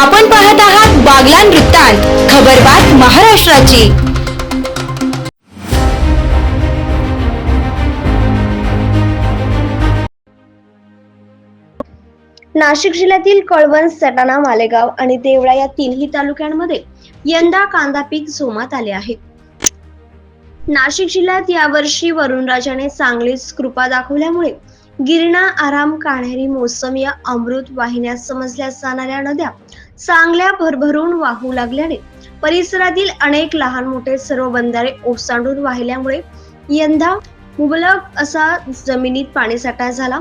आपण पाहत आहात बागलान वृत्तांत खबरबात महाराष्ट्राची. नाशिक जिल्ह्यातील कळवण सटाणा मालेगाव आणि देवळा या तीनही तालुक्यांमध्ये यंदा कांदा पीक जोमात आले आहे. नाशिक जिल्ह्यात यावर्षी वरुणराजाने चांगलीच कृपा दाखवल्यामुळे गिरणा आराम कान्हेरी मोसम या अमृत वाहिन्या समजल्या जाणाऱ्या नद्या चांगल्या भरभरून वाहू लागल्याने परिसरातील अनेक लहान मोठे सर्व बंधारे ओसांडून वाहिल्यामुळे यंदा मुबलक असा जमिनीत पाणीसाठा झाला.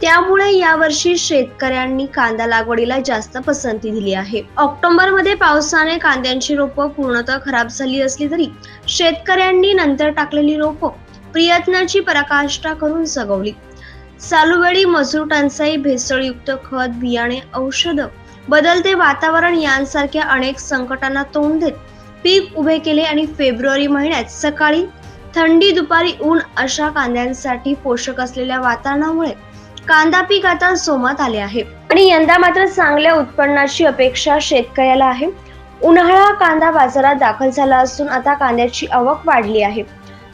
त्यामुळे यावर्षी शेतकऱ्यांनी कांदा लागवडीला जास्त पसंती दिली आहे. ऑक्टोबरमध्ये पावसाने कांद्यांची रोपं पूर्णतः खराब झाली असली तरी शेतकऱ्यांनी नंतर टाकलेली रोपं प्रयत्नाची पराकाष्ठा करून जगवली चालूवेळी मजूर टंचाई भेसळयुक्त खत बियाणे औषधं बदलते वातावरण यांसारख्या अनेक संकटांना तोंड देत पीक उभे केले आणि फेब्रुवारी महिन्यात सकाळी थंडी दुपारी ऊन अशा कांद्यांसाठी पोषक असलेल्या वातावरणामुळे कांदा पीक आता सोमात आले आहे. आणि यंदा मात्र चांगल्या उत्पन्नाची अपेक्षा शेतकऱ्याला आहे. उन्हाळा कांदा बाजारात दाखल झाला असून आता कांद्याची आवक वाढली आहे.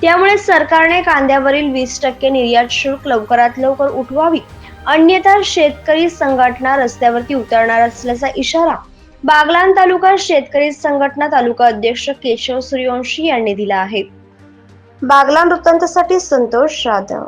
त्यामुळे सरकारने कांद्यावरील वीस टक्के निर्यात शुल्क लवकरात लवकर उठवावी. अन्यथा शेतकरी संघटना रस्त्यावरती उतरणार असल्याचा इशारा बागलान तालुका शेतकरी संघटना तालुका अध्यक्ष केशव सूर्यवंशी यांनी दिला आहे. बागलान वृत्तांतासाठी संतोष जाधव